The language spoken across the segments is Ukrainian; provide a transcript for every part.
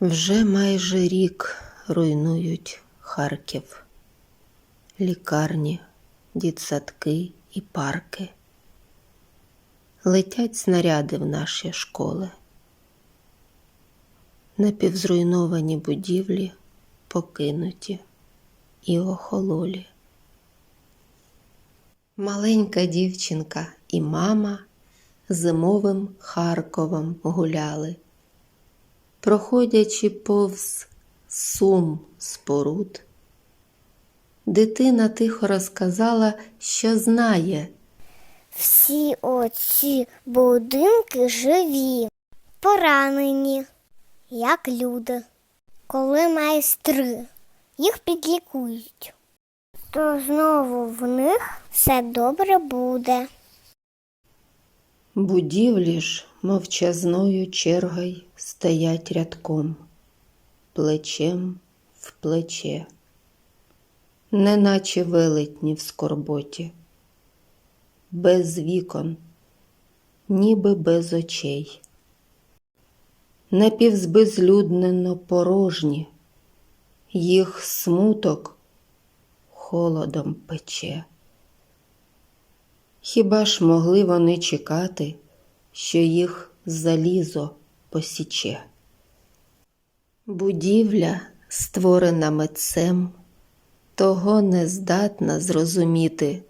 Вже майже рік руйнують Харків, лікарні, дітсадки і парки. Летять снаряди в наші школи. Напівзруйновані будівлі покинуті і охололі. Маленька дівчинка і мама зимовим Харковом гуляли, проходячи повз сум споруд. Дитина тихо розказала, що знає, Всі оці будинки живі, поранені, як люди. Коли майстри їх підлікують, то знову в них все добре буде. Будівлі ж мовчазною чергою стоять рядком, плечем в плече, неначе велетні в скорботі, без вікон, ніби без очей. Напівзбезлюднено порожні, їх смуток холодом пече. Хіба ж могли вони чекати, що їх залізо посіче? Будівля, створена митцем, того не здатна зрозуміти,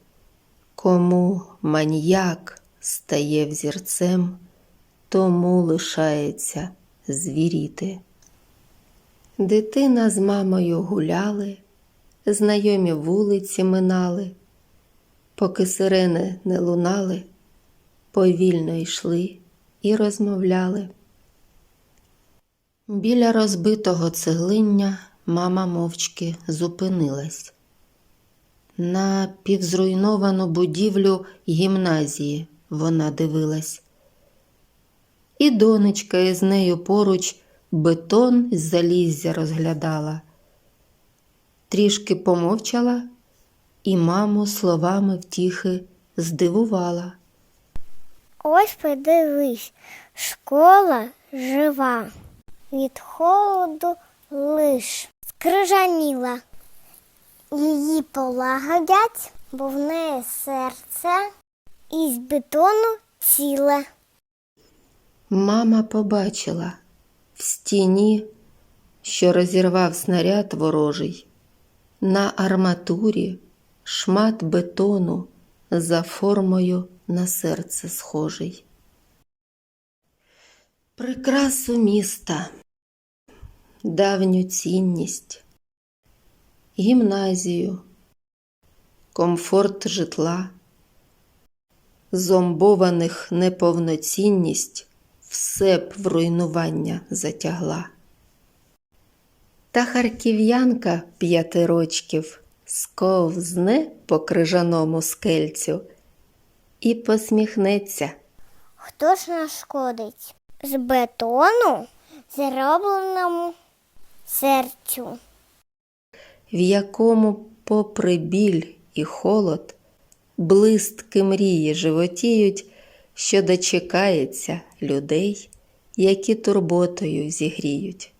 кому маньяк стає взірцем, тому лишається звіріти. Дитина з мамою гуляли, знайомі вулиці минали, поки сирени не лунали, повільно йшли і розмовляли. Біля розбитого цеглиння мама мовчки зупинилась. На півзруйновану будівлю гімназії вона дивилась. І донечка із нею поруч бетон з заліззя розглядала. Трішки помовчала і маму словами втіхи здивувала. Ось подивись, школа жива, від холоду лиш скрижаніла. Її полагодять, бо в неї серце із бетону ціле. Мама побачила в стіні, що розірвав снаряд ворожий, на арматурі шмат бетону за формою на серце схожий. Прикрасу міста, давню цінність, гімназію, комфорт житла, зомбованих неповноцінність все б в руйнування затягла. Та харків'янка п'яти рочків сковзне по крижаному скельцю і посміхнеться. Хто ж нашкодить? З бетону зробленому серцю. в якому, попри біль і холод, блистки мрії животіють, що дочекається людей, які турботою зігріють.